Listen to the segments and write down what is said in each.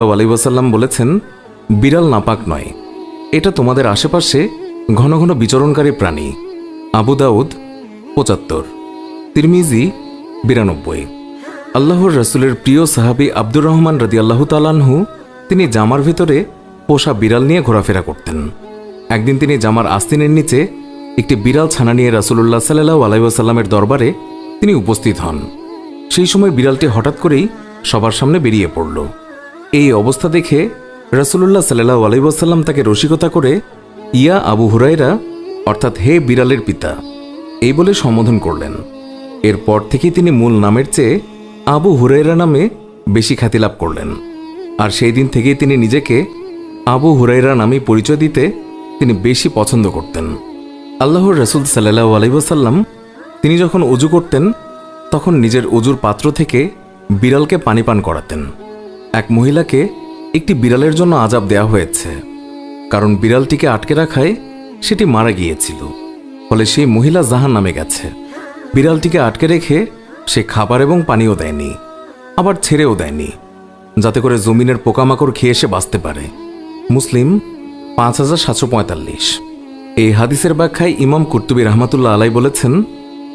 আলাইসাল্লাম বলেছেন, বিড়াল নাপাক নয়। এটা তোমাদের আশেপাশে ঘন ঘন বিচরণকারী প্রাণী। আবু দাউদ, পঁচাত্তর। তিরমিজি, বিরানব্বই। আল্লাহর রসুলের প্রিয় সাহাবি আব্দুর রহমান রদি আল্লাহ তালানহু তিনি জামার ভিতরে পোষা বিড়াল নিয়ে ঘোরাফেরা করতেন। একদিন তিনি জামার আস্তিনের নিচে একটি বিড়াল ছানা নিয়ে রাসুলুল্লাহ সাল্লাহ আলাইসাল্লামের দরবারে তিনি উপস্থিত হন। সেই সময় বিড়ালটি হঠাৎ করেই সবার সামনে বেরিয়ে পড়ল। এই অবস্থা দেখে রাসুলুল্লাহ সাল্লাহ আলাইসাল্লাম তাকে রসিকতা করে, ইয়া আবু হুরাইরা অর্থাৎ হে বিড়ালের পিতা, এই বলে সম্বোধন করলেন। এরপর থেকেই তিনি মূল নামের চেয়ে আবু হুরাইরা নামে বেশি খ্যাতি লাভ করলেন। আর সেই দিন থেকেই তিনি নিজেকে আবু হুরাইরা নামে পরিচয় দিতে তিনি বেশি পছন্দ করতেন। আল্লাহর রসুল সাল্লাহ আলাইসাল্লাম তিনি যখন অজু করতেন, তখন নিজের অজুর পাত্র থেকে বিড়ালকে পানি পান করাতেন। এক মহিলাকে একটি বিড়ালের জন্য আজাব দেওয়া হয়েছে। কারণ বিড়ালটিকে আটকে রাখায় সেটি মারা গিয়েছিল। ফলে সেই মহিলা জাহান নামে গেছে। বিড়ালটিকে আটকে রেখে সে খাবার এবং পানিও দেয়নি, আবার ছেড়েও দেয়নি, যাতে করে জমিনের পোকামাকড় খেয়ে সে বাঁচতে পারে। মুসলিম পাঁচ হাজার সাতশো পঁয়তাল্লিশ। এই হাদিসের ব্যাখ্যায় ইমাম কুর্তুবী রহমাতুল্লাহ আলাই বলেছেন,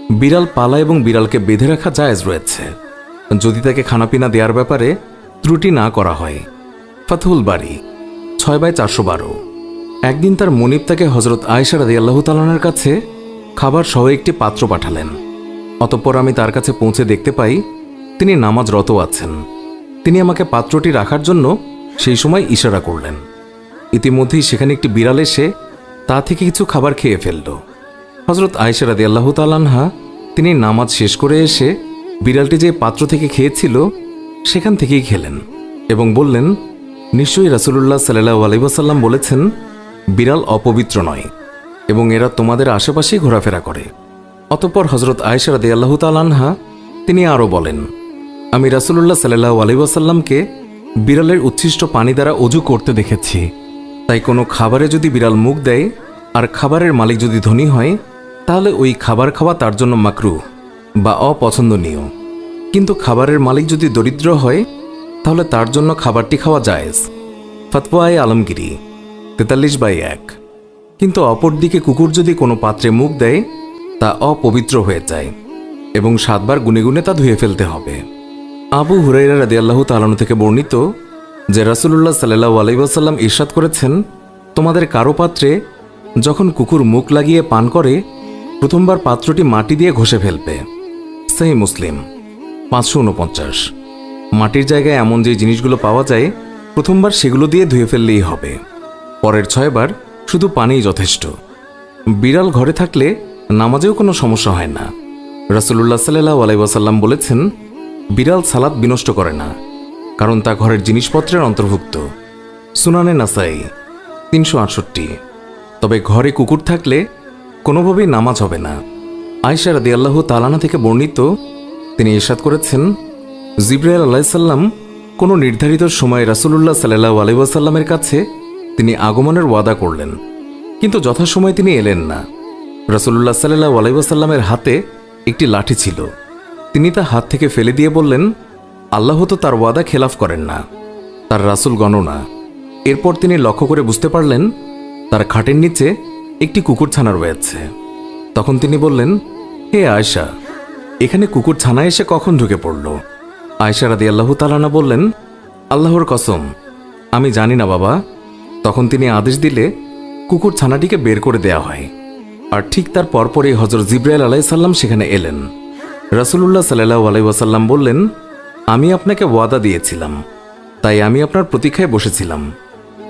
বিড়াল পালা এবং বিড়ালকে বেঁধে রাখা জায়েজ রয়েছে। যদি তাকে খানাপিনা দেওয়ার ব্যাপারে ত্রুটি না করা হয়। ফাতহুল বাড়ি ছয় বাই চারশো বারো। একদিন তার মনিব তাকে হজরত আয়সা রাদি আল্লাহ তালানের কাছে খাবার সহ একটি পাত্র পাঠালেন। অতঃপর আমি তার কাছে পৌঁছে দেখতে পাই, তিনি নামাজরত আছেন। তিনি আমাকে পাত্রটি রাখার জন্য সেই সময় ইশারা করলেন। ইতিমধ্যেই সেখানে একটি বিড়াল এসে তা থেকে কিছু খাবার খেয়ে ফেলল। হজরত আয়সা রাদি আল্লাহ তালানহা তিনি নামাজ শেষ করে এসে বিড়ালটি যে পাত্র থেকে খেয়েছিল সেখান থেকেই খেলেন এবং বললেন, নিশ্চয়ই রাসুলুল্লাহ সাল্লাহ আলাইসাল্লাম বলেছেন, বিড়াল অপবিত্র নয় এবং এরা তোমাদের আশেপাশেই ঘোরাফেরা করে। অতঃপর হজরত আয়সা রাদি আল্লাহ তালানহা তিনি আরও বলেন, আমি রাসুলুল্লাহ সাল্লাহ আলাইসাল্লামকে বিড়ালের উচ্ছিষ্ট পানি দ্বারা অজু করতে দেখেছি। তাই কোনো খাবারে যদি বিড়াল মুখ দেয় আর খাবারের মালিক যদি ধনী হয়, তাহলে ওই খাবার খাওয়া তার জন্য মাকরু বা অপছন্দনীয়। কিন্তু খাবারের মালিক যদি দরিদ্র হয়, তাহলে তার জন্য খাবারটি খাওয়া জায়েজ। ফতওয়ায় আলমগিরি, তেতাল্লিশ বাই এক। কিন্তু অপরদিকে কুকুর যদি কোনো পাত্রে মুখ দেয়, তা অপবিত্র হয়ে যায় এবং সাতবার গুনে গুনে তা ধুয়ে ফেলতে হবে। আবু হুরাইরা রাদি আল্লাহ তালানু থেকে বর্ণিত যে রাসুলুল্লাহ সাল্লাহ আলাইসাল্লাম ইরশাদ করেছেন, তোমাদের কারও পাত্রে যখন কুকুর মুখ লাগিয়ে পান করে, প্রথমবার পাত্রটি মাটি দিয়ে ঘষে ফেলবে। সেই মুসলিম। পাঁচশো উনপঞ্চাশ মাটির জায়গায় এমন যে জিনিসগুলো পাওয়া যায়, প্রথমবার সেগুলো দিয়ে ধুয়ে ফেললেই হবে। পরের ছয়বার শুধু পানিই যথেষ্ট। বিড়াল ঘরে থাকলে নামাজেও কোনো সমস্যা হয় না। রাসুলুল্লাহ সাল্লাহ আলাইসাল্লাম বলেছেন, বিড়াল সালাদ বিনষ্ট করে না, কারণ তা ঘরের জিনিসপত্রের অন্তর্ভুক্ত। সুনানে নাসাই, তিনশো আটষট্টি। তবে ঘরে কুকুর থাকলে কোনোভাবেই নামাজ হবে না। আয়সা রাদি আল্লাহ তালানা থেকে বর্ণিত তিনি ইরশাদ করেছেন, জিব্রাইল আলাইসাল্লাম কোনো নির্ধারিত সময়ে রাসুলুল্লাহ সাল্লাহ আলাইসাল্লামের কাছে তিনি আগমনের ওয়াদা করলেন। কিন্তু যথাসময়ে তিনি এলেন না। রাসুলুল্লাহ সাল্লাহ আলাইসাল্লামের হাতে একটি লাঠি ছিল। তিনি তা হাত থেকে ফেলে দিয়ে বললেন, আল্লাহ তো তার ওয়াদা খেলাফ করেন না, তার রাসুল গণনা এরপর তিনি লক্ষ্য করে বুঝতে পারলেন, তার খাটের নিচে একটি কুকুর ছানা রয়েছে। তখন তিনি বললেন, হে আয়সা এখানে কুকুর ছানা এসে কখন ঢুকে পড়ল? আয়সা রাদি আল্লাহ তালানা বললেন, আল্লাহর কসম, আমি জানি না বাবা। তখন তিনি আদেশ দিলে কুকুর ছানাটিকে বের করে দেয়া হয়। আর ঠিক তার পরপরই হজর জিব্রাইল আলাইসাল্লাম সেখানে এলেন। রাসুলুল্লাহ সাল্লাহ আলাইসাল্লাম বললেন, আমি আপনাকে ওয়াদা দিয়েছিলাম, তাই আমি আপনার প্রতীক্ষায় বসেছিলাম,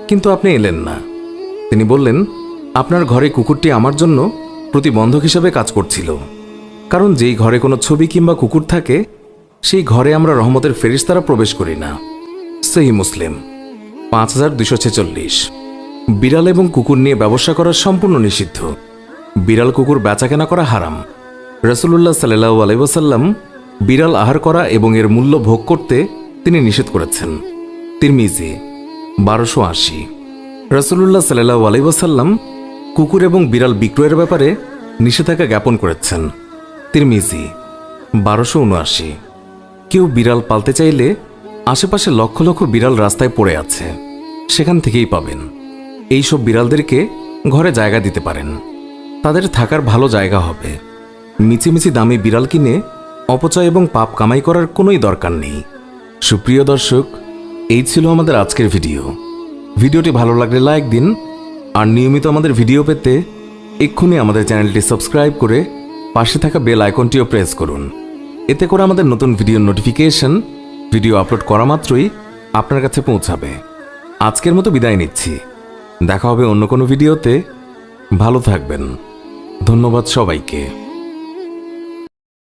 কিন্তু আপনি এলেন না। তিনি বললেন, আপনার ঘরে কুকুরটি আমার জন্য প্রতিবন্ধক হিসাবে কাজ করছিল। কারণ যেই ঘরে কোনো ছবি কিংবা কুকুর থাকে, সেই ঘরে আমরা রহমতের ফেরিস্তারা প্রবেশ করি না। সেই মুসলিম, পাঁচ হাজার দুশো ছেচল্লিশ। বিড়াল এবং কুকুর নিয়ে ব্যবসা করা সম্পূর্ণ নিষিদ্ধ। বিড়াল কুকুর বেচাকেনা করা হারাম। রসুল্লাহ সাল্লাহ আলাইসাল্লাম বিড়াল আহার করা এবং এর মূল্য ভোগ করতে তিনি নিষেধ করেছেন। তিরমিজি, বারোশো আশি। রসুল্লাহ সাল্লাহ আলাইসাল্লাম কুকুর এবং বিড়াল বিক্রয়ের ব্যাপারে নিষেধাজ্ঞা জ্ঞাপন করেছেন। তিরমিজি বারোশো উনআশি। কেউ বিড়াল পালতে চাইলে আশেপাশে লক্ষ লক্ষ বিড়াল রাস্তায় পড়ে আছে, সেখান থেকেই পাবেন। এইসব বিড়ালদেরকে ঘরে জায়গা দিতে পারেন। তাদের থাকার ভালো জায়গা হবে। মিছিমিছি দামি বিড়াল কিনে অপচয় এবং পাপ কামাই করার কোনোই দরকার নেই। সুপ্রিয় দর্শক, এই ছিল আমাদের আজকের ভিডিও। ভিডিওটি ভালো লাগলে লাইক দিন, আর নিয়মিত আমাদের ভিডিও পেতে এক্ষুনি আমাদের চ্যানেলটি সাবস্ক্রাইব করে পাশে থাকা বেল আইকনটিও প্রেস করুন। এতে করে আমাদের নতুন ভিডিও নোটিফিকেশন, ভিডিও আপলোড করা মাত্রই আপনার কাছে পৌঁছাবে। আজকের মতো বিদায় নিচ্ছি। দেখা হবে অন্য কোনো ভিডিওতে। ভালো থাকবেন। ধন্যবাদ সবাইকে।